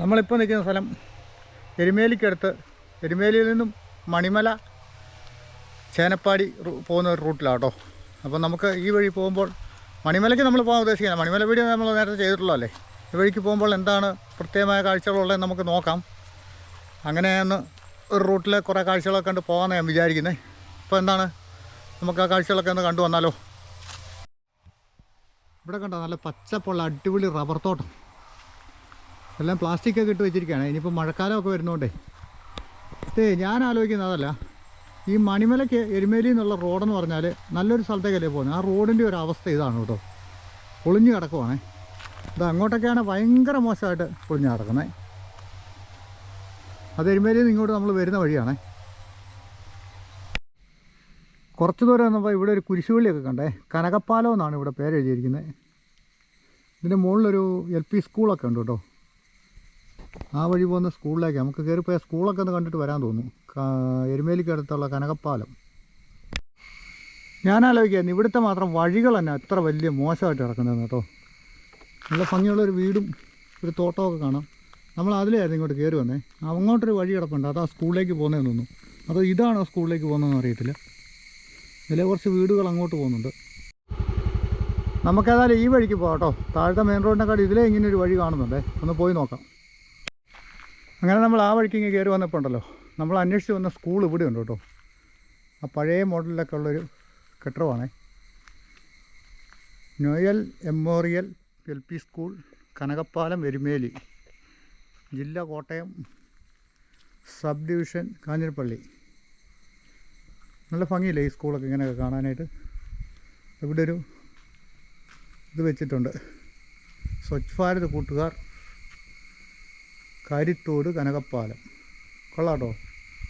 നമ്മളിപ്പോൾ നിൽക്കുന്ന സ്ഥലം എരുമേലിക്കടുത്ത്. എരുമേലിയിൽ നിന്നും മണിമല ചേനപ്പാടി പോകുന്ന ഒരു റൂട്ടിലാണ് കേട്ടോ അപ്പോൾ നമുക്ക് ഈ വഴി പോകുമ്പോൾ മണിമലയ്ക്ക് നമ്മൾ പോകാൻ ഉദ്ദേശിക്കുന്നത് മണിമല വീഡിയോ നമ്മൾ നേരത്തെ ചെയ്തിട്ടുള്ളതല്ലേ? ഈ വഴിക്ക് പോകുമ്പോൾ എന്താണ് പ്രത്യേകമായ കാഴ്ചകളുള്ളത് നമുക്ക് നോക്കാം. അങ്ങനെയാണ് ഒരു റൂട്ടിൽ കുറേ കാഴ്ചകളൊക്കെ കണ്ട് പോകാമെന്ന് ഞാൻ വിചാരിക്കുന്നത് ഇപ്പോൾ എന്താണ്? നമുക്ക് ആ കാഴ്ചകളൊക്കെ ഒന്ന് കണ്ടു വന്നാലോ. ഇവിടെ കണ്ടോ? നല്ല പച്ചപ്പുള്ള അടിപൊളി റബ്ബർ തോട്ടം. എല്ലാം പ്ലാസ്റ്റിക് ഒക്കെ ഇട്ട് വെച്ചിരിക്കുകയാണ്. ഇനിയിപ്പോൾ മഴക്കാലമൊക്കെ വരുന്നോണ്ടേ. ഏ ഞാൻ ആലോചിക്കുന്നത് അതല്ല. ഈ മണിമലയ്ക്ക് എരുമേലി എന്നുള്ള റോഡെന്ന് പറഞ്ഞാൽ നല്ലൊരു സ്ഥലത്തേക്കല്ലേ പോകുന്നത്? ആ റോഡിന്റെ ഒരു അവസ്ഥ ഇതാണ് കേട്ടോ. പൊളിഞ്ഞു കിടക്കുവാണേ. ഇത് അങ്ങോട്ടൊക്കെയാണ് ഭയങ്കര മോശമായിട്ട് പൊളിഞ്ഞു കിടക്കുന്നത് അത് എരുമേലിയിൽ നിന്ന് ഇങ്ങോട്ട് നമ്മൾ വരുന്ന വഴിയാണേ. കുറച്ച് ദൂരം വന്നപ്പോൾ ഇവിടെ ഒരു കുരിശുപള്ളിയൊക്കെ കണ്ടേ. കനകപ്പാലം എന്നാണ് ഇവിടെ പേര് എഴുതിയിരിക്കുന്നത് ഇതിന്റെ മുകളിലൊരു എൽ പി സ്കൂളൊക്കെ ഉണ്ട് കേട്ടോ. ആ വഴി പോകുന്ന സ്കൂളിലേക്ക് നമുക്ക് കയറിപ്പോയ സ്കൂളൊക്കെ ഒന്ന് കണ്ടിട്ട് വരാൻ തോന്നുന്നു. എരുമേലിക്കടുത്തുള്ള കനകപ്പാലം. ഞാൻ ആലോചിക്കായിരുന്നു ഇവിടുത്തെ മാത്രം വഴികൾ തന്നെ എത്ര വലിയ മോശമായിട്ട് കിടക്കുന്നതെന്ന് കേട്ടോ. നല്ല ഭംഗിയുള്ളൊരു വീടും ഒരു തോട്ടമൊക്കെ കാണാം. നമ്മൾ അതിലായിരുന്നു ഇങ്ങോട്ട് കയറി വന്നേ. അങ്ങോട്ടൊരു വഴി കിടപ്പുണ്ട് അത് ആ സ്കൂളിലേക്ക് പോകുന്നതെന്ന് തോന്നുന്നു. അതോ ഇതാണോ സ്കൂളിലേക്ക് പോകുന്നതെന്ന് അറിയത്തില്ല. ഇതിലെ കുറച്ച് വീടുകൾ അങ്ങോട്ട് പോകുന്നുണ്ട്. നമുക്കേതായാലും ഈ വഴിക്ക് പോകാം കേട്ടോ. താഴത്തെ മെയിൻ റോഡിനെക്കാട്ടും ഇതിലേ ഇങ്ങനെ ഒരു വഴി കാണുന്നുണ്ടേ. ഒന്ന് പോയി നോക്കാം. അങ്ങനെ നമ്മൾ ആ വഴിക്ക് ഇങ്ങനെ കയറി വന്നപ്പോൾ ഉണ്ടല്ലോ നമ്മൾ അന്വേഷിച്ച് വന്ന സ്കൂൾ ഇവിടെ ഉണ്ട് കേട്ടോ. ആ പഴയ മോഡലിലൊക്കെ ഉള്ളൊരു കെട്ടിടമാണേ. Noel memorial L P school Kanakappalam Erumeli ജില്ല കോട്ടയം സബ് ഡിവിഷൻ കാഞ്ഞിരപ്പള്ളി. നല്ല ഭംഗിയില്ലേ ഈ സ്കൂളൊക്കെ ഇങ്ങനെയൊക്കെ കാണാനായിട്ട്? ഇവിടെ ഒരു ഇത് വെച്ചിട്ടുണ്ട്. സ്വച്ഛ് ഭാരത് കൂട്ടുകാർ കാരിത്തോട് കനകപ്പാലം. കൊള്ളാട്ടോ.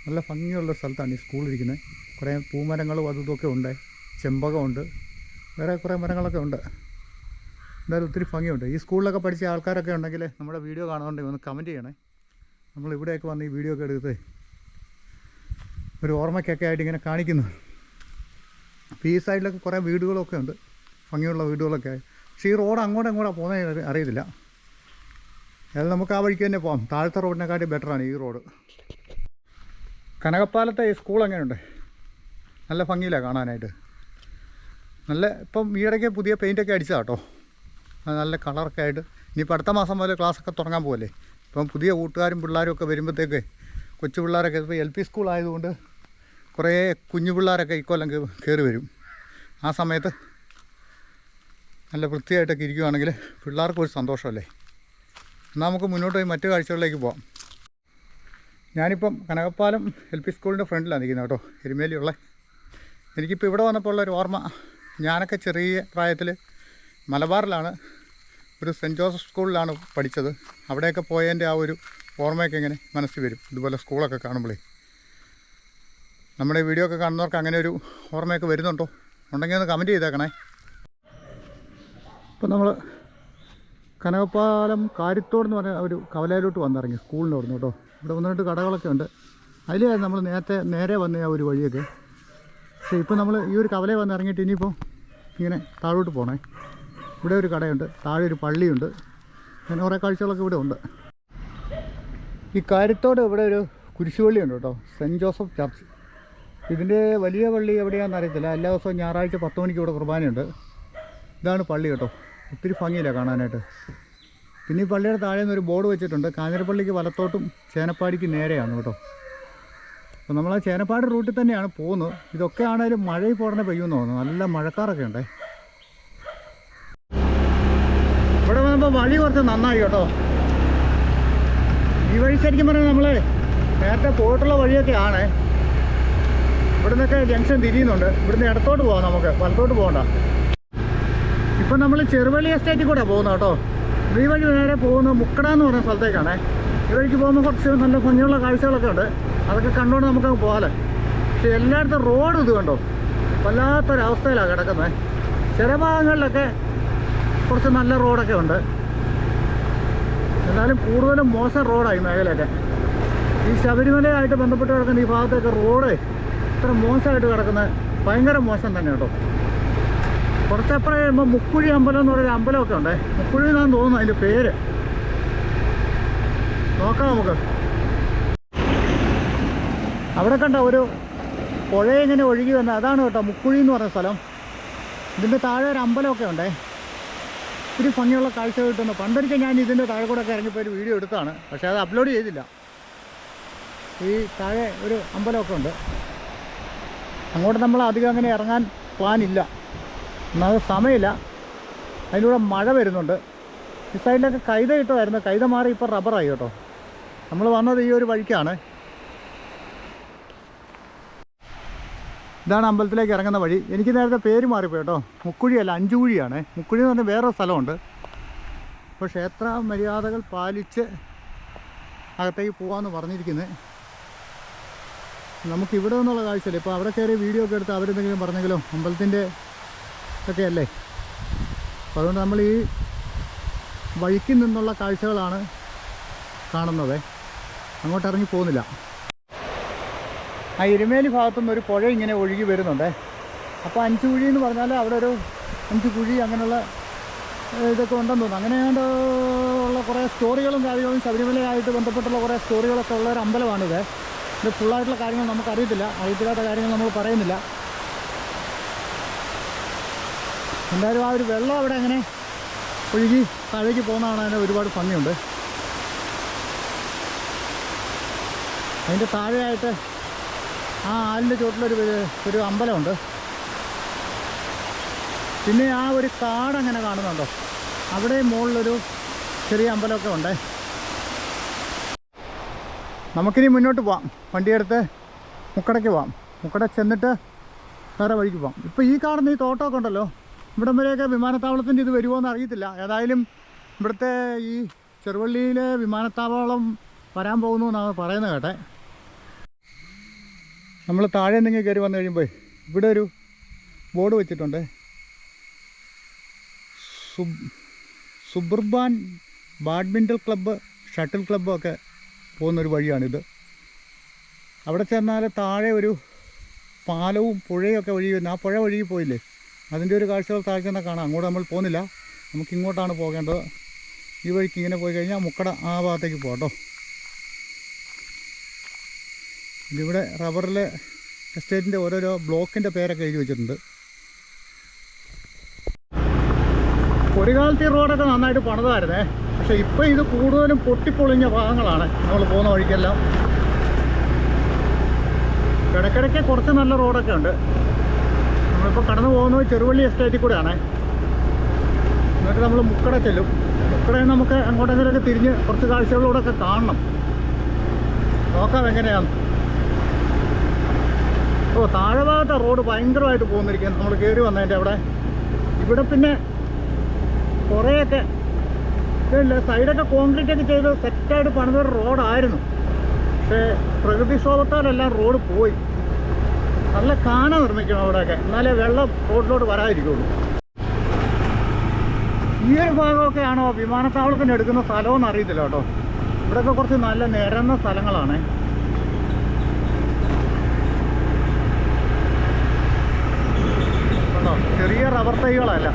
നല്ല ഭംഗിയുള്ള സ്ഥലത്താണ് ഈ സ്കൂൾ ഇരിക്കുന്നത് കുറേ പൂമരങ്ങളും അതും ഇതൊക്കെ ഉണ്ട്. ചെമ്പകമുണ്ട് വേറെ കുറേ മരങ്ങളൊക്കെ ഉണ്ട്. എന്തായാലും ഒത്തിരി ഭംഗിയുണ്ട്. ഈ സ്കൂളിലൊക്കെ പഠിച്ച ആൾക്കാരൊക്കെ ഉണ്ടെങ്കിൽ നമ്മുടെ വീഡിയോ കാണുന്നുണ്ടെങ്കിൽ ഒന്ന് കമന്റ് ചെയ്യണേ. നമ്മൾ ഇവിടെയൊക്കെ വന്ന് ഈ വീഡിയോ ഒക്കെ എടുത്ത് ഒരു ഓർമ്മയ്ക്കൊക്കെ ആയിട്ട് ഇങ്ങനെ കാണിക്കുന്നു. അപ്പോൾ ഈ സൈഡിലൊക്കെ കുറേ വീടുകളൊക്കെ ഉണ്ട്. ഭംഗിയുള്ള വീടുകളൊക്കെ. പക്ഷേ ഈ റോഡ് അങ്ങോട്ടും ഇങ്ങോട്ടാണ് പോകുന്നത് അറിയത്തില്ല. അതായത് നമുക്ക് ആ വഴിക്ക് തന്നെ പോകാം താഴത്തെ റോഡിനെക്കാട്ടി ബെറ്ററാണ് ഈ റോഡ്. കനകപ്പാലത്തെ ഈ സ്കൂൾ എങ്ങനെയുണ്ട്? നല്ല ഭംഗിയിലാണ് കാണാനായിട്ട്. നല്ല ഇപ്പം ഈയിടയ്ക്ക് പുതിയ പെയിന്റൊക്കെ അടിച്ചതാ കേട്ടോ നല്ല കളറൊക്കെ ആയിട്ട്. ഇനിയിപ്പോൾ അടുത്ത മാസം മുതൽ ക്ലാസ്സൊക്കെ തുടങ്ങാൻ പോകല്ലേ ഇപ്പം പുതിയ കൂട്ടുകാരും പിള്ളേരും ഒക്കെ വരുമ്പോഴത്തേക്ക് കൊച്ചു പിള്ളേരൊക്കെ ഇപ്പോൾ എൽ പി സ്കൂൾ ആയതുകൊണ്ട് കുറേ കുഞ്ഞു പിള്ളേരൊക്കെ ഇക്കൊല്ലം കയറി വരും. ആ സമയത്ത് നല്ല വൃത്തിയായിട്ടൊക്കെ ഇരിക്കുകയാണെങ്കിൽ പിള്ളേർക്ക് ഒരു സന്തോഷമല്ലേ? എന്നാൽ നമുക്ക് മുന്നോട്ട് പോയി മറ്റു കാഴ്ചകളിലേക്ക് പോകാം ഞാനിപ്പം കനകപ്പാലം എൽ പി സ്കൂളിന്റെ ഫ്രണ്ടിലാണ് നിൽക്കുന്നത് കേട്ടോ എരുമേലിയുള്ള. എനിക്കിപ്പോൾ ഇവിടെ വന്നപ്പോൾ ഉള്ളൊരു ഓർമ്മ ഞാനൊക്കെ ചെറിയ പ്രായത്തിൽ മലബാറിലാണ് ഒരു സെന്റ് ജോസഫ് സ്കൂളിലാണ് പഠിച്ചത്. അവിടെയൊക്കെ പോയതിന്റെ ആ ഒരു ഓർമ്മയൊക്കെ ഇങ്ങനെ മനസ്സിൽ വരും ഇതുപോലെ സ്കൂളൊക്കെ കാണുമ്പോഴേ. നമ്മുടെ വീഡിയോ ഒക്കെ കാണുന്നവർക്ക് അങ്ങനെ ഒരു ഓർമ്മയൊക്കെ വരുന്നുണ്ടോ? ഉണ്ടെങ്കിൽ ഒന്ന് കമന്റ് ചെയ്തേക്കണേ. ഇപ്പം നമ്മൾ കനകപ്പാലം കാരിത്തോട് എന്ന് പറഞ്ഞ ഒരു കവലയിലോട്ട് വന്നിറങ്ങി സ്കൂളിന്റെ അവിടുന്ന് കേട്ടോ. ഇവിടെ ഒന്ന് രണ്ട് കടകളൊക്കെ ഉണ്ട്. അതിലായിരുന്നു നമ്മൾ നേരത്തെ നേരെ വന്ന ആ ഒരു വഴിയൊക്കെ. പക്ഷേ ഇപ്പോൾ നമ്മൾ ഈ ഒരു കവലയിൽ വന്ന് ഇറങ്ങിയിട്ട് ഇനിയിപ്പോൾ ഇങ്ങനെ താഴോട്ട് പോകണേ ഇവിടെ ഒരു കടയുണ്ട് താഴെ ഒരു പള്ളിയുണ്ട്. അങ്ങനെ കുറേ കാഴ്ചകളൊക്കെ ഇവിടെ ഉണ്ട്. ഈ കാര്യത്തോട് ഇവിടെ ഒരു കുരിശുപള്ളിയുണ്ട് കേട്ടോ സെന്റ് ജോസഫ് ചർച്ച്. ഇതിന്റെ വലിയ പള്ളി എവിടെയാണെന്ന് അറിയത്തില്ല. എല്ലാ ദിവസവും ഞായറാഴ്ച പത്ത് മണിക്ക് ഇവിടെ കുർബാനയുണ്ട്. ഇതാണ് പള്ളി കേട്ടോ. ഒത്തിരി ഭംഗിയില്ല കാണാനായിട്ട്. പിന്നെ ഈ പള്ളിയുടെ താഴെ നിന്ന് ഒരു ബോർഡ് വെച്ചിട്ടുണ്ട്. കാഞ്ഞിരപ്പള്ളിക്ക് വലത്തോട്ടും ചേനപ്പാടിക്ക് നേരെയാണ് കേട്ടോ. അപ്പോൾ നമ്മൾ ആ ചേനപ്പാട് റൂട്ടിൽ തന്നെയാണ് പോകുന്നത്. ഇതൊക്കെ ആണെങ്കിലും മഴയിൽ പോടനെ പെയ്യുമെന്ന് തോന്നുന്നു. നല്ല മഴക്കാറൊക്കെ ഉണ്ടേ. ഇവിടെ വന്നപ്പോൾ വഴി കുറച്ച് നന്നായി കേട്ടോ. ഈ വഴി ശരിക്കും പറഞ്ഞാൽ നമ്മൾ നേരത്തെ പോയിട്ടുള്ള വഴിയൊക്കെ ആണ്. ഇവിടുന്നൊക്കെ ജംഗ്ഷൻ തിരിയുന്നുണ്ട്. ഇവിടുന്ന് ഇടത്തോട്ട് പോകാം നമുക്ക്. വലത്തോട്ട് പോകണ്ട. ഇപ്പം നമ്മൾ ചെറുവള്ളി എസ്റ്റേറ്റിൽ കൂടെ പോകുന്നത് കേട്ടോ. ഈ വഴി നേരെ പോകുന്ന മുക്കട എന്ന് പറഞ്ഞ സ്ഥലത്തേക്കാണേ. ഈ വഴിക്ക് പോകുമ്പോൾ കുറച്ച് നല്ല ഭംഗിയുള്ള കാഴ്ചകളൊക്കെ ഉണ്ട്. അതൊക്കെ കണ്ടുകൊണ്ട് നമുക്ക് പോകാമല്ലോ പക്ഷെ എല്ലായിടത്തും റോഡ് ഇത് കണ്ടോ? വല്ലാത്തൊരവസ്ഥയിലാണ് കിടക്കുന്നത് ചില ഭാഗങ്ങളിലൊക്കെ കുറച്ച് നല്ല റോഡൊക്കെ ഉണ്ട്. എന്നാലും കൂടുതലും മോശം റോഡായി മേഖലയൊക്കെ. ഈ ശബരിമലയായിട്ട് ബന്ധപ്പെട്ട് കിടക്കുന്ന ഈ ഭാഗത്തൊക്കെ റോഡ് ഇത്ര മോശമായിട്ട് കിടക്കുന്നത് ഭയങ്കര മോശം തന്നെ കേട്ടോ. കുറച്ചപ്പുറം കഴിയുമ്പോൾ മുക്കുഴി അമ്പലം എന്ന് പറയുന്ന അമ്പലമൊക്കെ ഉണ്ടേ. മുക്കുഴി എന്നാണ് തോന്നുന്നു അതിന്റെ പേര്. നോക്കാം നമുക്ക്. അവിടെ കണ്ട ഒരു പുഴ ഇങ്ങനെ ഒഴുകി വന്ന അതാണ് കേട്ടോ മുക്കുഴി എന്ന് പറഞ്ഞ സ്ഥലം. ഇതിന്റെ താഴെ ഒരു അമ്പലമൊക്കെ ഉണ്ടേ. ഒത്തിരി ഭംഗിയുള്ള കാഴ്ച കിട്ടുന്നു പണ്ടൊരിക്കൽ ഞാൻ ഇതിന്റെ താഴെ കൂടെ ഒക്കെ ഇറങ്ങിപ്പോയി ഒരു വീഡിയോ എടുത്താണ് പക്ഷേ അത് അപ്ലോഡ് ചെയ്തില്ല. ഈ താഴെ ഒരു അമ്പലമൊക്കെ ഉണ്ട്. അങ്ങോട്ട് നമ്മൾ അധികം അങ്ങനെ ഇറങ്ങാൻ പ്ലാൻ ഇല്ല. എന്നാൽ സമയമില്ല. അതിലൂടെ മഴ വരുന്നുണ്ട്. ഈ സൈഡിലൊക്കെ കൈത ഇട്ടതായിരുന്നു. കൈത മാറി ഇപ്പോൾ റബ്ബറായി കേട്ടോ. നമ്മൾ വന്നത് ഈ ഒരു വഴിക്കാണ്. ഇതാണ് അമ്പലത്തിലേക്ക് ഇറങ്ങുന്ന വഴി. എനിക്ക് നേരത്തെ പേര് മാറിപ്പോയി കേട്ടോ. മുക്കുഴിയല്ല അഞ്ചുകുഴിയാണ്. മുക്കുഴി എന്ന് പറഞ്ഞാൽ വേറെ സ്ഥലമുണ്ട്. അപ്പോൾ ക്ഷേത്ര മര്യാദകൾ പാലിച്ച് അകത്തേക്ക് പോകാമെന്ന് പറഞ്ഞിരിക്കുന്നത് നമുക്കിവിടെ നിന്നുള്ള കാഴ്ചയില്ല? ഇപ്പോൾ അവിടെ കയറി വീഡിയോ ഒക്കെ എടുത്ത് അവരെന്തെങ്കിലും പറഞ്ഞെങ്കിലും? അമ്പലത്തിന്റെ ഒക്കെ അല്ലേ അപ്പോൾ അതുകൊണ്ട് നമ്മൾ ഈ വഴിക്ക് നിന്നുള്ള കാഴ്ചകളാണ് കാണുന്നത്. അങ്ങോട്ട് ഇറങ്ങി പോകുന്നില്ല. ആ ഇരുമേലി ഭാഗത്തുനിന്ന് ഒരു പുഴ ഇങ്ങനെ ഒഴുകി വരുന്നുണ്ട്. അപ്പോൾ അഞ്ച് കുഴി എന്ന് പറഞ്ഞാൽ അവിടെ ഒരു അഞ്ച് കുഴി അങ്ങനെയുള്ള ഇതൊക്കെ ഉണ്ടെന്ന് തോന്നുന്നു. അങ്ങനെയാണ്ട് ഉള്ള കുറേ സ്റ്റോറികളും കാര്യങ്ങളും ശബരിമലയായിട്ട് ബന്ധപ്പെട്ടുള്ള കുറേ സ്റ്റോറികളൊക്കെ ഉള്ള ഒരു അമ്പലമാണിത്. ഇത് ഫുള്ളായിട്ടുള്ള കാര്യങ്ങൾ നമുക്കറിയത്തില്ല. അറിയത്തില്ലാത്ത കാര്യങ്ങൾ നമ്മൾ പറയുന്നില്ല. എന്തായാലും ആ ഒരു വെള്ളം അവിടെ അങ്ങനെ ഒഴുകി താഴേക്ക് പോകുന്നതാണ് അതിന് ഒരുപാട് ഭംഗിയുണ്ട്. അതിന്റെ താഴെയായിട്ട് ആ ആലിന്റെ ചുവട്ടിലൊരു ഒരു അമ്പലമുണ്ട്. പിന്നെ ആ ഒരു കാട് അങ്ങനെ കാണുന്നുണ്ടോ. അവിടെ മുകളിലൊരു ചെറിയ അമ്പലമൊക്കെ ഉണ്ട്. നമുക്കിനി മുന്നോട്ട് പോവാം. വണ്ടിയെടുത്ത് മുക്കടയ്ക്ക് പോവാം. മുക്കട ചെന്നിട്ട് വേറെ വഴിക്ക് പോവാം. ഇപ്പോൾ ഈ കാണുന്ന ഈ തോട്ടമൊക്കെ ഉണ്ടല്ലോ. ഇവിടം വരെയൊക്കെ വിമാനത്താവളത്തിന്റെ ഇത് വരുമോ എന്ന് അറിയത്തില്ല. ഏതായാലും ഇവിടുത്തെ ഈ ചെറുവള്ളിയിലെ വിമാനത്താവളം വരാൻ പോകുന്നു എന്നാണ് പറയുന്നത് കേട്ടെ. നമ്മൾ താഴെ എന്തെങ്കിലും കയറി വന്നു കഴിയുമ്പോൾ ഇവിടെ ഒരു ബോർഡ് വെച്ചിട്ടുണ്ട്. Sub suburban badminton club shuttle club ഒക്കെ പോകുന്നൊരു വഴിയാണിത്. അവിടെ ചെന്നാൽ താഴെ ഒരു പാലവും പുഴയും ഒക്കെ വഴി വരുന്നത് ആ പുഴ ഒഴുകി പോയില്ലേ? അതിന്റെ ഒരു കാഴ്ചകൾ താഴ്ച തന്നെ കാണാം. അങ്ങോട്ട് നമ്മൾ പോകുന്നില്ല. നമുക്ക് ഇങ്ങോട്ടാണ് പോകേണ്ടത്. ഈ വഴിക്ക് ഇങ്ങനെ പോയി കഴിഞ്ഞാൽ മുക്കട ആ ഭാഗത്തേക്ക് പോകാം ഇവിടെ റബ്ബറിലെ എസ്റ്റേറ്റിന്റെ ഓരോരോ ബ്ലോക്കിന്റെ പേരൊക്കെ എഴുതി വെച്ചിട്ടുണ്ട്. ഒരു കാലത്ത് ഈ റോഡൊക്കെ നന്നായിട്ട് പണിതായിരുന്നേ. പക്ഷെ ഇപ്പം ഇത് കൂടുതലും പൊട്ടിപ്പൊളിഞ്ഞ ഭാഗങ്ങളാണ് നമ്മൾ പോകുന്ന വഴിക്കെല്ലാം. ഇടയ്ക്കിടയ്ക്ക് കുറച്ച് നല്ല റോഡൊക്കെ ഉണ്ട്. നമ്മളിപ്പോൾ കടന്നു പോകുന്നത് ചെറുവള്ളി എസ്റ്റേറ്റിൽ കൂടെയാണ്. എന്നിട്ട് നമ്മൾ മുക്കട ചെല്ലും. മുക്കടയിൽ നമുക്ക് അങ്ങോട്ടെങ്കിലൊക്കെ തിരിഞ്ഞ് കുറച്ച് കാഴ്ചകളോടൊക്കെ കാണണം. നോക്കാം എങ്ങനെയാണ് ഓ താഴെ ഭാഗത്തെ റോഡ് ഭയങ്കരമായിട്ട് പോകുന്നിരിക്കുകയാണ് നമ്മൾ കയറി വന്നതിന്റെ അവിടെ. ഇവിടെ പിന്നെ കുറേയൊക്കെ ഇല്ല സൈഡൊക്കെ കോൺക്രീറ്റ് ഒക്കെ ചെയ്ത് സെറ്റായിട്ട് പണിതൊരു റോഡായിരുന്നു. പക്ഷേ പ്രകൃതിക്ഷോഭത്താലെല്ലാം റോഡ് പോയി. നല്ല കാന നിർമ്മിക്കണം അവിടെയൊക്കെ. എന്നാലേ വെള്ളം റോഡിലോട്ട് വരാതിരിക്കുള്ളൂ. ഈ ഒരു ഭാഗമൊക്കെ ആണോ വിമാനത്താവളത്തിന് എടുക്കുന്ന സ്ഥലമെന്ന് അറിയത്തില്ല കേട്ടോ. ഇവിടെയൊക്കെ കുറച്ച് നല്ല നിരന്ന സ്ഥലങ്ങളാണ്. ചെറിയ റബ്ബർ തൈകളല്ല.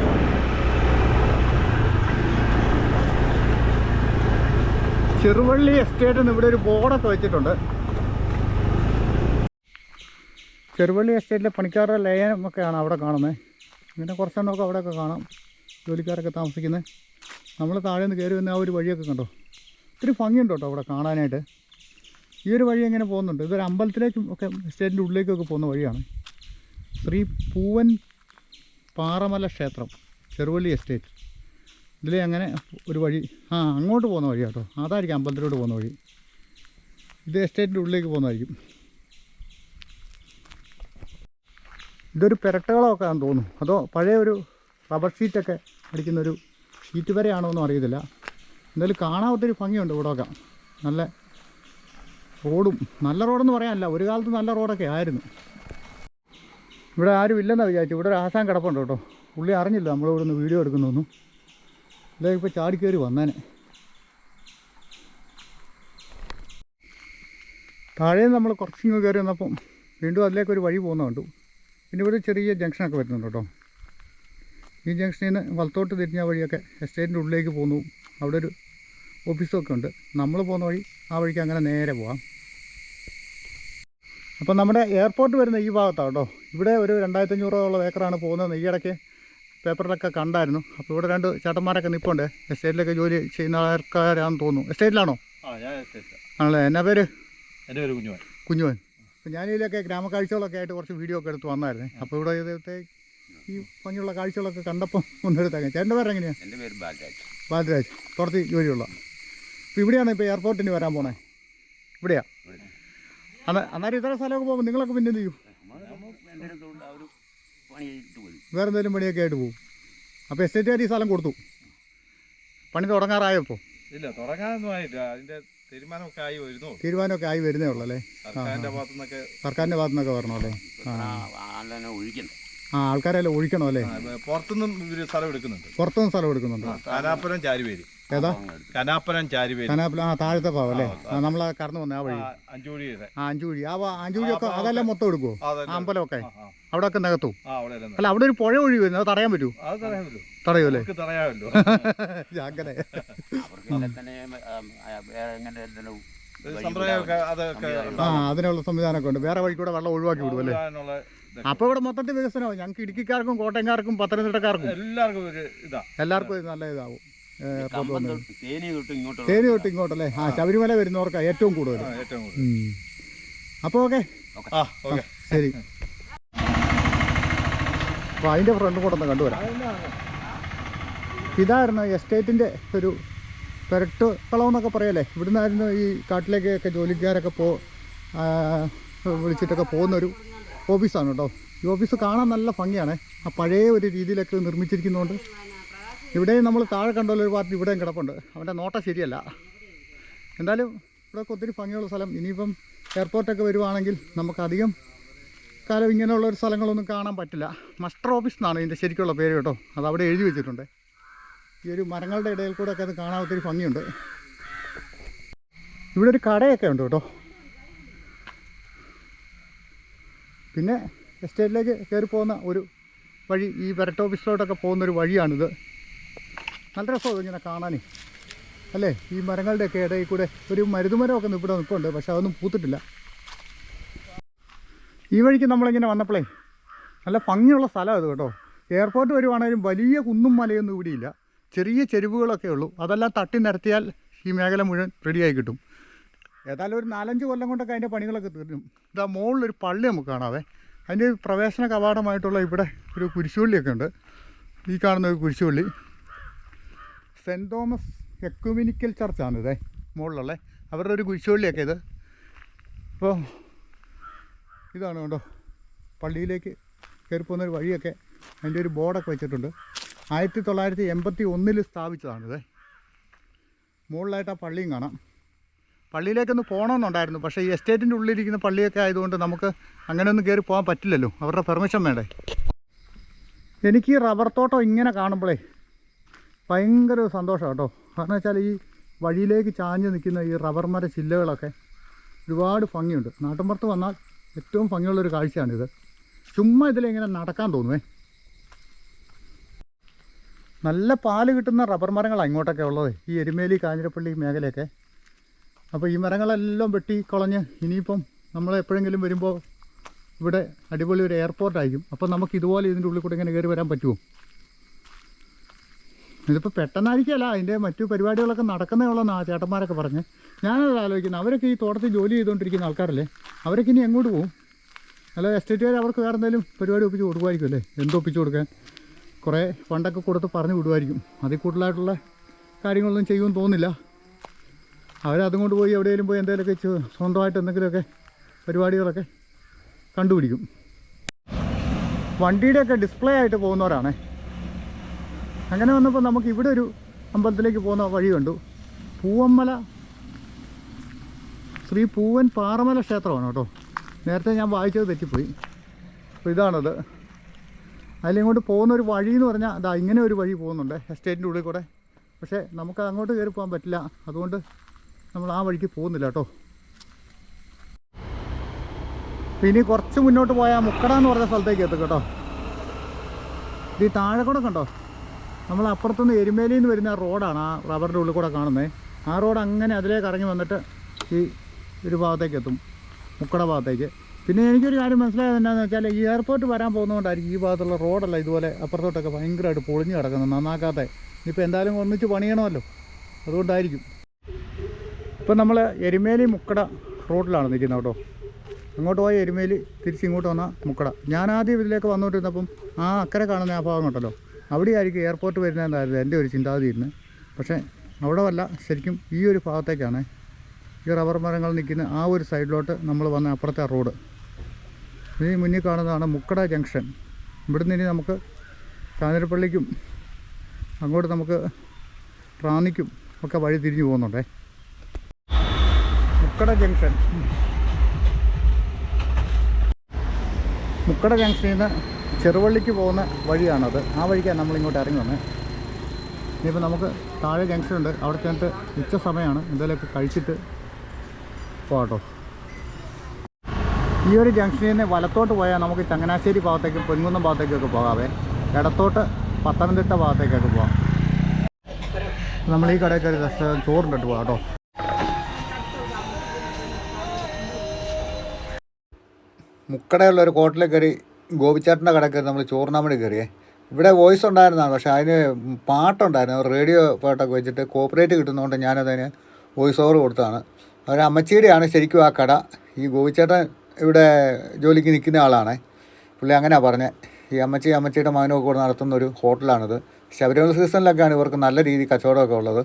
ചെറുവള്ളി എസ്റ്റേറ്റ് എന്ന് ഇവിടെ ഒരു ബോർഡൊക്കെ വെച്ചിട്ടുണ്ട്. ചെറുവള്ളി എസ്റ്റേറ്റിലെ പണിക്കാരുടെ ലയനം ഒക്കെയാണ് അവിടെ കാണുന്നത്. ഇങ്ങനെ കുറച്ചെണ്ണമൊക്കെ അവിടെയൊക്കെ കാണാം. ജോലിക്കാരൊക്കെ താമസിക്കുന്നത്. നമ്മൾ താഴെ നിന്ന് കയറി വന്ന ആ ഒരു വഴിയൊക്കെ കണ്ടോ? ഒത്തിരി ഭംഗിയുണ്ട് കേട്ടോ അവിടെ കാണാനായിട്ട്. ഈ ഒരു വഴി എങ്ങനെ പോകുന്നുണ്ട്. ഇതൊരു അമ്പലത്തിലേക്കും ഒക്കെ എസ്റ്റേറ്റിന്റെ ഉള്ളിലേക്കൊക്കെ പോകുന്ന വഴിയാണ്. ശ്രീ പൂവൻ പാറമല ക്ഷേത്രം ചെറുവള്ളി എസ്റ്റേറ്റ്. ഇതിലെ അങ്ങനെ ഒരു വഴി ആ അങ്ങോട്ട് പോകുന്ന വഴി കേട്ടോ. അതായിരിക്കും അമ്പലത്തിലോട്ട് പോകുന്ന വഴി. ഇത് എസ്റ്റേറ്റിന്റെ ഉള്ളിലേക്ക് പോകുന്നതായിരിക്കും. ഇതൊരു പെരട്ടകളൊക്കെ ആണെന്ന് തോന്നുന്നു. അതോ പഴയ ഒരു റബ്ബർ ഷീറ്റൊക്കെ അടിക്കുന്നൊരു ഷീറ്റ് വരെയാണോ എന്നും അറിയത്തില്ല. എന്തായാലും കാണാൻ ഒത്തിരി ഭംഗിയുണ്ട് ഇവിടെയൊക്കെ നല്ല റോഡും നല്ല റോഡെന്ന് പറയാനല്ല ഒരു കാലത്ത് നല്ല റോഡൊക്കെ ആയിരുന്നു. ഇവിടെ ആരും ഇല്ലെന്നാണ് വിചാരിച്ചു ഇവിടെ ഒരു ആശാൻ കിടപ്പുണ്ട് കേട്ടോ. പുള്ളി അറിഞ്ഞില്ല നമ്മൾ ഇവിടെ നിന്ന് വീഡിയോ എടുക്കുന്നൊന്നും ഇല്ലെങ്കിൽ ഇപ്പോൾ ചാടിക്കയറി വന്നേനെ. താഴെ നമ്മൾ കുറച്ചിങ്ങ് കയറി വന്നപ്പം വീണ്ടും അതിലേക്കൊരു വഴി പോകുന്ന കണ്ടു. പിന്നെ ഇവിടെ ചെറിയ ജംഗ്ഷനൊക്കെ വരുന്നുണ്ട് കേട്ടോ. ഈ ജംഗ്ഷനിൽ നിന്ന് വലത്തോട്ട് തിരിഞ്ഞ വഴിയൊക്കെ എസ്റ്റേറ്റിന്റെ ഉള്ളിലേക്ക് പോകുന്നു. അവിടെ ഒരു ഓഫീസൊക്കെ ഉണ്ട്. നമ്മൾ പോകുന്ന വഴി ആ വഴിക്ക് അങ്ങനെ നേരെ പോവാം. അപ്പോൾ നമ്മുടെ എയർപോർട്ട് വരുന്ന ഈ ഭാഗത്താണ് കേട്ടോ. ഇവിടെ ഒരു രണ്ടായിരത്തി അഞ്ഞൂറോളം ഏക്കറാണ് പോകുന്നത് ഈ ഇടയ്ക്ക് പേപ്പറിലൊക്കെ കണ്ടായിരുന്നു. അപ്പോൾ ഇവിടെ രണ്ട് ചേട്ടന്മാരൊക്കെ നിൽപ്പുണ്ട് എസ്റ്റേറ്റിലൊക്കെ ജോലി ചെയ്യുന്ന ആൾക്കാരാണെന്ന് തോന്നുന്നു. എസ്റ്റേറ്റിലാണോ. ആണല്ലേ? എന്നാ പേര്? എന്റെ പേര് കുഞ്ഞുവൻ കുഞ്ഞുവൻ അപ്പോൾ ഞാനിതിലൊക്കെ ഗ്രാമക്കാഴ്ചകളൊക്കെ ആയിട്ട് കുറച്ച് വീഡിയോ ഒക്കെ എടുത്ത് വന്നായിരുന്നു. അപ്പോൾ ഇവിടെ ഇതത്തെ ഈ ഭംഗിയുള്ള കാഴ്ചകളൊക്കെ കണ്ടപ്പം ഒന്നെടുത്തേക്കാം ചേട്ടന്റെ പേര് എങ്ങനെയാണ് എന്റെ പേര് ബാലരാജ്. ബാലരാജ്. പുറത്ത് ജോലിയുള്ള. അപ്പോൾ ഇവിടെയാണ് ഇപ്പോൾ എയർപോർട്ടിന് വരാൻ പോണേ? ഇവിടെയാ? അതെ അന്നേരം ഇത്ര സ്ഥലമൊക്കെ പോകുമ്പോൾ നിങ്ങളൊക്കെ പിന്നെ എന്ത് ചെയ്യും? വേറെ എന്തെങ്കിലും പണിയൊക്കെ ആയിട്ട് പോകും. അപ്പോൾ എസ്റ്റേറ്റുകാർ ഈ സ്ഥലം കൊടുത്തു. പണി തുടങ്ങാറായപ്പോൾ ഇല്ല തുടങ്ങാനൊന്നും ആയില്ല അതിന്റെ തീരുമാനമൊക്കെ ആയി വരുന്നു. തീരുമാനമൊക്കെ ആയി വരുന്നേ ഉള്ളൂ അല്ലേ സർക്കാരിന്റെ ഭാഗത്തു നിന്നൊക്കെ സർക്കാരിന്റെ ഭാഗത്തു വരണോ അല്ലേ? ആളെന്നെ ഒഴിക്കണ്ടേ ആ ആൾക്കാരെല്ലാം ഒഴിക്കണോ അല്ലേ? പുറത്തുനിന്നും ഇവർ സ്ഥലം എടുക്കുന്നുണ്ട്. പുറത്തുനിന്ന് സ്ഥലം എടുക്കുന്നുണ്ട്? കനാപ്പുരം ചാരിവേരി. ഏതാ? ആ താഴത്തെ പാവ അല്ലേ? നമ്മൾ കടന്നു വന്നേ ആ വഴി. ആ, അഞ്ചുകുഴിയുടെ ആ അഞ്ചുകുഴി ആ അഞ്ചുകുഴിയൊക്കെ അതെല്ലാം മൊത്തം എടുക്കുമോ അമ്പലമൊക്കെ? അവിടെ ഒക്കെ നികത്തും ആ അവിടെ എല്ലാം അല്ല അവിടെ ഒരു പുഴ ഒഴി വരുന്നത് അത് തടയാൻ പറ്റൂ? അങ്ങനെ. അതൊക്കെ ആ അതിനുള്ള സംവിധാനമൊക്കെ ഉണ്ട്. വേറെ വഴി കൂടെ വെള്ളം ഒഴിവാക്കി വിടും അല്ലേ? അപ്പൊ അപ്പോൾ ഇവിടെ മൊത്തത്തിൽ വികസനമാവും ഞങ്ങൾക്ക് ഇടുക്കിക്കാർക്കും കോട്ടയംകാർക്കും പത്തനംതിട്ടക്കാർക്കും. എല്ലാവർക്കും ഇതാ. എല്ലാവർക്കും നല്ല ഇതാവും. തേനി തൊട്ട് ഇങ്ങോട്ടല്ലേ? ആ ശബരിമല വരുന്നവർക്ക് ഏറ്റവും കൂടുതൽ. അപ്പൊ അപ്പോൾ ഓക്കെ. ആ ഓക്കെ. ശരി. അപ്പോൾ അതിന്റെ ഫ്രണ്ട് കൂടെ ഒന്ന് കണ്ടുവരാം. ഇതായിരുന്നു എസ്റ്റേറ്റിന്റെ ഒരു പെരട്ട് കളം എന്നൊക്കെ പറയല്ലേ? ഇവിടുന്നായിരുന്നു ഈ കാട്ടിലേക്കൊക്കെ ജോലിക്കാരൊക്കെ പോ വിളിച്ചിട്ടൊക്കെ പോകുന്നൊരു ഓഫീസാണ് കേട്ടോ. ഈ ഓഫീസ് കാണാൻ നല്ല ഭംഗിയാണ്. ആ പഴയ ഒരു രീതിയിലൊക്കെ നിർമ്മിച്ചിരിക്കുന്നതുകൊണ്ട് ഇവിടെയും നമ്മൾ താഴെ കണ്ടുള്ള ഒരു പാർട്ടി ഇവിടെയും കിടപ്പുണ്ട്. അവന്റെ നോട്ടം ശരിയല്ല. എന്തായാലും ഇവിടെയൊക്കെ ഒത്തിരി ഭംഗിയുള്ള സ്ഥലം. ഇനിയിപ്പം എയർപോർട്ടൊക്കെ വരുവാണെങ്കിൽ നമുക്കധികം കാലം ഇങ്ങനെയുള്ള ഒരു സ്ഥലങ്ങളൊന്നും കാണാൻ പറ്റില്ല. മസ്റ്റർ ഓഫീസ് എന്നാണ് ഇതിന്റെ ശരിക്കുള്ള പേര് കേട്ടോ. അത് അവിടെ എഴുതി വെച്ചിട്ടുണ്ട്. ഈ ഒരു മരങ്ങളുടെ ഇടയിൽ കൂടെ ഒക്കെ അത് കാണാൻ ഒത്തിരി ഭംഗിയുണ്ട്. ഇവിടെ ഒരു കടയൊക്കെ ഉണ്ട് കേട്ടോ. പിന്നെ എസ്റ്റേറ്റിലേക്ക് കയറി പോകുന്ന ഒരു വഴി ഈ വരട്ട് ഓഫീസിലോട്ടൊക്കെ പോകുന്ന ഒരു വഴിയാണിത്. നല്ല രസമാണ് ഇങ്ങനെ കാണാൻ അല്ലേ? ഈ മരങ്ങളുടെയൊക്കെ ഇടയിൽ കൂടെ ഒരു മരുതുമരമൊക്കെ ഇവിടെ നിൽപ്പുണ്ട് പക്ഷെ അതൊന്നും പൂത്തിട്ടില്ല. ഈ വഴിക്ക് നമ്മളിങ്ങനെ വന്നപ്പോഴേ നല്ല ഭംഗിയുള്ള സ്ഥലം ഇത് കേട്ടോ. എയർപോർട്ട് വരുവാണെങ്കിലും വലിയ കുന്നും മലയൊന്നും ഇവിടെയില്ല. ചെറിയ ചെരുവുകളൊക്കെ ഉള്ളൂ. അതെല്ലാം തട്ടി നിരത്തിയാൽ ഈ മേഖല മുഴുവൻ റെഡിയായി കിട്ടും. ഏതായാലും ഒരു നാലഞ്ച് കൊല്ലം കൊണ്ടൊക്കെ അതിന്റെ പണികളൊക്കെ തീർന്നു ഇതാ മുകളിലൊരു പള്ളി നമുക്ക് കാണാതെ അതിന്റെ പ്രവേശന കവാടമായിട്ടുള്ള ഇവിടെ ഒരു കുരിശുപള്ളിയൊക്കെ ഉണ്ട്. ഈ കാണുന്ന ഒരു കുരിശുപള്ളി. സെന്റ് തോമസ് എക്യുമിനിക്കൽ ചർച്ചാണിതേ മുകളിലുള്ള. അവരുടെ ഒരു കുരിശുപള്ളിയൊക്കെ ഇത്. അപ്പോൾ ഇതാണ് കേട്ടോ പള്ളിയിലേക്ക് കയറി പോകുന്ന ഒരു വഴിയൊക്കെ അതിന്റെ ഒരു ബോർഡൊക്കെ വെച്ചിട്ടുണ്ട്. ആയിരത്തി തൊള്ളായിരത്തി എൺപത്തി ഒന്നിൽ സ്ഥാപിച്ചതാണിത് മുകളിലായിട്ട് ആ പള്ളിയും കാണാം. പള്ളിയിലേക്കൊന്ന് പോകണമെന്നുണ്ടായിരുന്നു. പക്ഷേ ഈ എസ്റ്റേറ്റിന്റെ ഉള്ളിലിരിക്കുന്ന പള്ളിയൊക്കെ ആയതുകൊണ്ട് നമുക്ക് അങ്ങനെയൊന്നും കയറി പോകാൻ പറ്റില്ലല്ലോ. അവരുടെ പെർമിഷൻ വേണ്ടേ? എനിക്ക് ഈ റബ്ബർ തോട്ടം ഇങ്ങനെ കാണുമ്പോഴേ ഭയങ്കര സന്തോഷം കേട്ടോ. കാരണം വെച്ചാൽ ഈ വഴിയിലേക്ക് ചാഞ്ഞ് നിൽക്കുന്ന ഈ റബ്ബർ മര ചില്ലകളൊക്കെ ഒരുപാട് ഭംഗിയുണ്ട്. നാട്ടിൻപുറത്ത് വന്നാൽ ഏറ്റവും ഭംഗിയുള്ളൊരു കാഴ്ചയാണിത്. ചുമ്മാ ഇതിലിങ്ങനെ നടക്കാൻ തോന്നുവേ. നല്ല പാൽ കിട്ടുന്ന റബ്ബർ മരങ്ങളാണ് ഇങ്ങോട്ടൊക്കെ ഉള്ളത്. ഈ എരുമേലി കാഞ്ഞിരപ്പള്ളി മേഖലയൊക്കെ. അപ്പോൾ ഈ മരങ്ങളെല്ലാം വെട്ടി കളഞ്ഞ് ഇനിയിപ്പം നമ്മൾ എപ്പോഴെങ്കിലും വരുമ്പോൾ ഇവിടെ അടിപൊളി ഒരു എയർപോർട്ടായിരിക്കും അപ്പോൾ നമുക്ക് ഇതുപോലെ ഇതിന്റെ ഉള്ളിൽ കൂടെ ഇങ്ങനെ കയറി വരാൻ പറ്റുമോ? ഇതിപ്പോൾ പെട്ടെന്നായിരിക്കല്ല അതിന്റെ മറ്റു പരിപാടികളൊക്കെ നടക്കുന്നേ ഉള്ളതെന്ന് ആ ചേട്ടന്മാരൊക്കെ പറഞ്ഞ്. ഞാനത് ആലോചിക്കുന്നത് അവരൊക്കെ ഈ തോട്ടത്തിൽ ജോലി ചെയ്തുകൊണ്ടിരിക്കുന്ന ആൾക്കാരല്ലേ? അവരൊക്കെ ഇനി എങ്ങോട്ട് പോകും അല്ല എസ്റ്റേറ്റുകാർ അവർക്ക് വേറെ എന്തെങ്കിലും പരിപാടി ഒപ്പിച്ച് കൊടുക്കുമായിരിക്കും അല്ലേ? എന്തൊപ്പിച്ച് കൊടുക്കാൻ? കുറേ ഫണ്ടൊക്കെ കൊടുത്ത് പറഞ്ഞു വിടുമായിരിക്കും. അതിൽ കൂടുതലായിട്ടുള്ള കാര്യങ്ങളൊന്നും ചെയ്യുമെന്ന് തോന്നുന്നില്ല. അവരതും കൊണ്ട് പോയി എവിടെയെങ്കിലും പോയി എന്തെങ്കിലുമൊക്കെ സ്വന്തമായിട്ട് എന്തെങ്കിലുമൊക്കെ പരിപാടികളൊക്കെ കണ്ടുപിടിക്കും. വണ്ടിയുടെയൊക്കെ ഡിസ്പ്ലേ ആയിട്ട് പോകുന്നവരാണേ. അങ്ങനെ വന്നപ്പോൾ നമുക്ക് ഇവിടെ ഒരു അമ്പലത്തിലേക്ക് പോകുന്ന വഴി കണ്ടു. പൂവമ്മല ശ്രീ പൂവൻ പാറമല ക്ഷേത്രമാണ് കേട്ടോ. നേരത്തെ ഞാൻ വായിച്ചത് തെറ്റിപ്പോയി. അപ്പോൾ ഇതാണത്. അതിലിങ്ങോട്ട് പോകുന്ന ഒരു വഴി എന്ന് പറഞ്ഞാൽ അതാ ഇങ്ങനെ ഒരു വഴി പോകുന്നുണ്ട് എസ്റ്റേറ്റിന്റെ ഉള്ളിൽ കൂടെ. പക്ഷേ നമുക്ക് അങ്ങോട്ട് കയറി പോകാൻ പറ്റില്ല. അതുകൊണ്ട് നമ്മൾ ആ വഴിക്ക് പോകുന്നില്ല കേട്ടോ. ഇനി കുറച്ച് മുന്നോട്ട് പോയാൽ മുക്കട എന്ന് പറഞ്ഞ സ്ഥലത്തേക്ക് എത്തും കേട്ടോ. ഇത് ഈ താഴെ കൂടെ കണ്ടോ? നമ്മൾ അപ്പുറത്തുനിന്ന് എരുമേലിയിൽ നിന്ന് വരുന്ന റോഡാണ് ആ റബ്ബറിന്റെ ഉള്ളിൽ കൂടെ കാണുന്നത് ആ റോഡ് അങ്ങനെ അതിലേക്ക് ഇറങ്ങി വന്നിട്ട് ഈ ഒരു ഭാഗത്തേക്ക് എത്തും മുക്കട ഭാഗത്തേക്ക്. പിന്നെ എനിക്കൊരു കാര്യം മനസ്സിലായത് എന്താണെന്ന് വെച്ചാൽ ഈ എയർപോർട്ട് വരാൻ പോകുന്നതുകൊണ്ടായിരിക്കും ഈ ഭാഗത്തുള്ള റോഡല്ല ഇതുപോലെ അപ്പുറത്തോട്ടൊക്കെ ഭയങ്കരമായിട്ട് പൊളിഞ്ഞ് കിടക്കുന്നത് നന്നാക്കാത്ത ഇനിയിപ്പോൾ എന്തായാലും ഒന്നിച്ച് പണിയണമല്ലോ. അതുകൊണ്ടായിരിക്കും. ഇപ്പം നമ്മൾ എരുമേലി മുക്കട റോഡിലാണ് നിൽക്കുന്നത് കേട്ടോ. അങ്ങോട്ട് പോയ എരുമേലി തിരിച്ച് ഇങ്ങോട്ട് വന്നാൽ മുക്കട. ഞാൻ ആദ്യം ഇതിലേക്ക് വന്നുകൊണ്ടിരുന്നപ്പം ആ അക്കരെ കാണുന്ന ആ ഭാഗം ഉണ്ടല്ലോ അവിടെയായിരിക്കും എയർപോർട്ട് വരുന്നതെന്നായിരുന്നു എന്റെ ഒരു ചിന്താഗതി ഇരുന്ന് പക്ഷേ അവിടെ വല്ല ശരിക്കും ഈ ഒരു ഭാഗത്തേക്കാണ് ഈ റബ്ബർ മരങ്ങൾ നിൽക്കുന്ന ആ ഒരു സൈഡിലോട്ട് നമ്മൾ വന്ന അപ്പുറത്തെ റോഡ് ഇതിന് മുന്നിൽ കാണുന്നതാണ് മുക്കട ജംഗ്ഷൻ ഇവിടുന്ന് ഇനി നമുക്ക് കാഞ്ഞിരപ്പള്ളിക്കും അങ്ങോട്ട് നമുക്ക് റാന്നിക്കും ഒക്കെ വഴി തിരിഞ്ഞു പോകുന്നുണ്ടേ. മുക്കട ജംഗ്ഷൻ മുക്കട ജംഗ്ഷനിൽ നിന്ന് ചെറുവള്ളിക്ക് പോകുന്ന വഴിയാണത്. ആ വഴിക്കാണ് നമ്മളിങ്ങോട്ട് ഇറങ്ങി വന്നത് ഇനിയിപ്പോൾ നമുക്ക് താഴെ ജംഗ്ഷൻ ഉണ്ട്. അവിടെ ചെന്നിട്ട് ഉച്ച സമയമാണ്. എന്തെങ്കിലുമൊക്കെ കഴിച്ചിട്ട് പോകട്ടോ ഈ ഒരു ജംഗ്ഷനിൽ നിന്ന് വലത്തോട്ട് പോയാൽ നമുക്ക് ചങ്ങനാശ്ശേരി ഭാഗത്തേക്കും പൊൻകുന്നം ഭാഗത്തേക്കൊക്കെ പോകാവേ. ഇടത്തോട്ട് പത്തനംതിട്ട ഭാഗത്തേക്കൊക്കെ പോകാം നമ്മൾ ഈ കടയിൽ കയറി ജസ്റ്റ് ചോറുണ്ടിട്ട് പോകാം കേട്ടോ. മുക്കടയുള്ള ഒരു കോട്ടിൽ കയറി ഗോപിച്ചേട്ടന്റെ കടയിൽ കയറി നമ്മൾ വേണ്ടി കയറിയേ. ഇവിടെ വോയിസ് ഉണ്ടായിരുന്നതാണ് പക്ഷേ അതിന് പാട്ടുണ്ടായിരുന്നു. റേഡിയോ പാട്ടൊക്കെ വെച്ചിട്ട് കോപ്പറേറ്റ് കിട്ടുന്നതുകൊണ്ട് ഞാനതിന് വോയിസ് ഓവർ കൊടുത്തതാണ്. ഒരു അമ്മച്ചിയുടെയാണ് ശരിക്കും ആ കട. ഈ ഗോപിച്ചേട്ടൻ ഇവിടെ ജോലിക്ക് നിൽക്കുന്ന ആളാണ്. പുള്ളി അങ്ങനെയാണ് പറഞ്ഞത് ഈ അമ്മച്ചി അമ്മച്ചിയുടെ മകനൊക്കെ കൂടെ നടത്തുന്ന ഒരു ഹോട്ടലാണിത് ശബരിമല സീസണിലൊക്കെയാണ് ഇവർക്ക് നല്ല രീതി കച്ചവടമൊക്കെ ഉള്ളത്.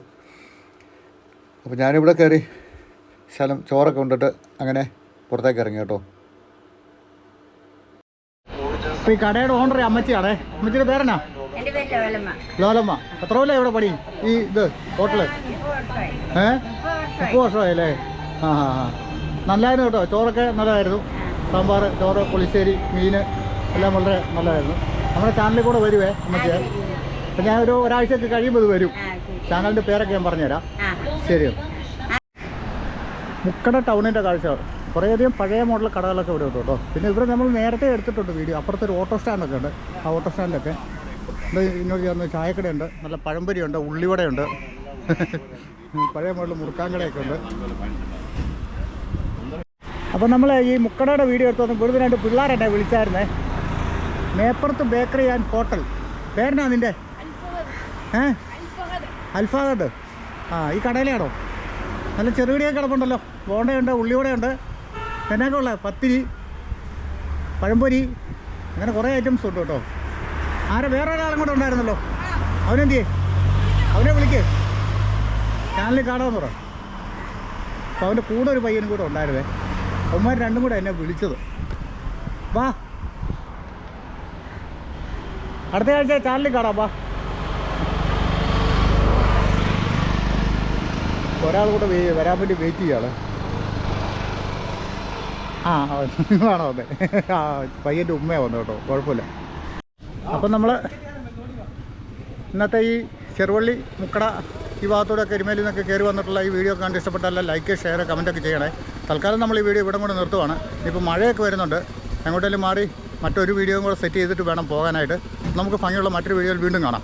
അപ്പോൾ ഞാനിവിടെ കയറി ശലം ചോറൊക്കെ കൊണ്ടിട്ട് അങ്ങനെ പുറത്തേക്ക് ഇറങ്ങി കേട്ടോ. അപ്പോൾ ഈ കടയുടെ ഓണർ അമ്മച്ചിയാണേ. അമ്മച്ചിയുടെ പേരെന്നാ? എന്റെ പേര് ലോലമ്മ. എത്ര കൊല്ലം ഇവിടെ പണി? ഈ ഇത് ഹോട്ടൽ? ഏ? മുപ്പത് വർഷമായല്ലേ? ആ ആ ആ. നല്ലതായിരുന്നു കേട്ടോ. ചോറൊക്കെ നല്ലതായിരുന്നു. സാമ്പാർ ചോറ് പുളിശ്ശേരി മീൻ എല്ലാം വളരെ നല്ലതായിരുന്നു. നമ്മുടെ ചാനലിൽ കൂടെ വരുവേ അമ്മച്ചിയെ. അപ്പം ഞാൻ ഒരു ഒരാഴ്ചയൊക്കെ കഴിയുമ്പോൾ ഇത് വരും. ചാനലിന്റെ ചാനലിന്റെ പേരൊക്കെ ഞാൻ പറഞ്ഞുതരാം. ശരി മുക്കട ടൗണിന്റെ കാഴ്ച. കുറേയധികം പഴയ മോഡൽ കടകളൊക്കെ ഇവിടെ ഉണ്ട് കേട്ടോ. പിന്നെ ഇവിടെ നമ്മൾ നേരത്തെ എടുത്തിട്ടുണ്ട് വീഡിയോ. അപ്പുറത്തൊരു ഓട്ടോ സ്റ്റാൻഡൊക്കെ ഉണ്ട്. ആ ഓട്ടോ സ്റ്റാൻഡിലൊക്കെ ഇങ്ങോട്ട് ചേർന്ന് ചായക്കടയുണ്ട്. നല്ല പഴംപൊരിയുണ്ട് ഉള്ളിവടയുണ്ട്. പഴയ മോഡൽ മുറുക്കാങ്കടയൊക്കെ ഉണ്ട്. അപ്പോൾ നമ്മൾ ഈ മുക്കടയുടെ വീഡിയോ എടുത്തു വന്ന് വെറുതെ രണ്ട് പിള്ളേരെന്നെ വിളിച്ചായിരുന്നേ. Meppurath bakery and hotel. പേരെന്നാ നിന്റെ ഏ അൽഫാദ് ആ ഈ കടയിലാണോ? നല്ല ചെറുകിടിയൊക്കെ കിടപ്പുണ്ടല്ലോ. ബോണ്ടയുണ്ട് ഉള്ളിവടയുണ്ട്. എന്നൊക്കെ പത്തിരി പഴംപൊരി അങ്ങനെ കുറേ ഐറ്റംസ് ഉണ്ട് കേട്ടോ. ആരെ വേറെ ഒരാളും കൂടെ ഉണ്ടായിരുന്നല്ലോ? അവനെന്തിയേ? അവനെ വിളിക്കേ. ചാനലിൽ കാണാമെന്ന് പറ. അപ്പോൾ അവന്റെ കൂടെ ഒരു പയ്യനും കൂടെ ഉണ്ടായിരുന്നേ. അവന്മാർ രണ്ടും കൂടെ എന്നെ വിളിച്ചത്. വാ. അടുത്ത ആഴ്ച ചാനലിൽ കാണാം വാ. ഒരാൾ കൂടെ വരാൻ വേണ്ടി വെയിറ്റ് ചെയ്യാണ്. ആ. അതെ. വന്നേ ആ പയ്യന്റെ ഉമ്മയാണ് വന്നത് കേട്ടോ. കുഴപ്പമില്ല. അപ്പം നമ്മൾ ഇന്നത്തെ ഈ ചെറുവള്ളി മുക്കട ഈ ഭാഗത്തൂടെ കരിമേലിൽ നിന്നൊക്കെ കയറി വന്നിട്ടുള്ള ഈ വീഡിയോ കണ്ട് ഇഷ്ടപ്പെട്ടാൽ ലൈക്ക് ഷെയർ കമന്റൊക്കെ ചെയ്യണേ. തൽക്കാലം നമ്മൾ ഈ വീഡിയോ ഇവിടെ കൊണ്ട് നിർത്തുവാണ്. ഇപ്പോൾ മഴയൊക്കെ വരുന്നുണ്ട്. എങ്ങോട്ടേലും മാറി മറ്റൊരു വീഡിയോയും കൂടെ സെറ്റ് ചെയ്തിട്ട് വേണം പോകാനായിട്ട്. നമുക്ക് ഭംഗിയുള്ള മറ്റൊരു വീഡിയോയിൽ വീണ്ടും കാണാം.